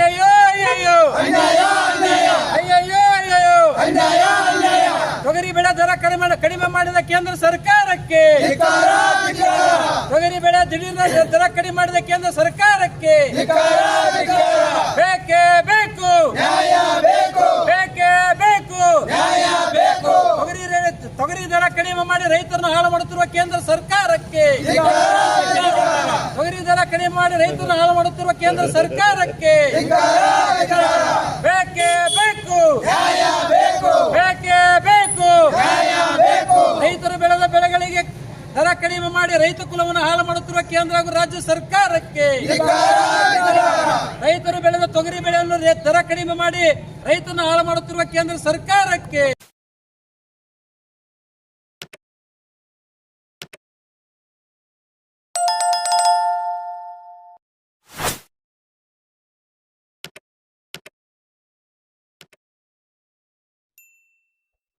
ಬೇಕು ಅಯ್ಯಯ್ಯೋ. ಅಯ್ಯಯ್ಯೋ ಅನ್ಯಾಯ ತೊಗರಿ ಬೆಳೆ ದರ ಕಡಿಮೆ ಕಡಿಮೆ ಮಾಡಿದ ಕೇಂದ್ರ ಸರ್ಕಾರಕ್ಕೆ. ತೊಗರಿ ಬೆಳೆ ದಿಢೀರ್ ದರ ಕಡಿಮೆ ಮಾಡಿದ ಕೇಂದ್ರ ಸರ್ಕಾರಕ್ಕೆ. ಬೇಕೇ ಬೇಕು. ಬೇಕು ಬೇಕೇ. ತೊಗರಿ ತೊಗರಿ ದರ ಕಡಿಮೆ ಮಾಡಿ ರೈತರನ್ನು ಹಾಳು ಮಾಡುತ್ತಿರುವ ಕೇಂದ್ರ ಸರ್ಕಾರಕ್ಕೆ. ಕಡಿಮೆ ಮಾಡಿ ರೈತರನ್ನು ಹಾಳು ಮಾಡುತ್ತಿರುವ ಕೇಂದ್ರ ಸರ್ಕಾರಕ್ಕೆ. ಬೇಕೇ ಬೇಕು. ಬೇಕು ಬೇಕೇ. ರೈತರು ಬೆಳೆದ ಬೆಳೆಗಳಿಗೆ ದರ ಕಡಿಮೆ ಮಾಡಿ ರೈತ ಕುಲವನ್ನು ಹಾಳು ಮಾಡುತ್ತಿರುವ ಕೇಂದ್ರ ಹಾಗೂ ರಾಜ್ಯ ಸರ್ಕಾರಕ್ಕೆ. ರೈತರು ಬೆಳೆದ ತೊಗರಿ ಬೆಳೆಯನ್ನು ದರ ಕಡಿಮೆ ಮಾಡಿ ರೈತನ ಹಾಳು ಮಾಡುತ್ತಿರುವ ಕೇಂದ್ರ ಸರ್ಕಾರಕ್ಕೆ.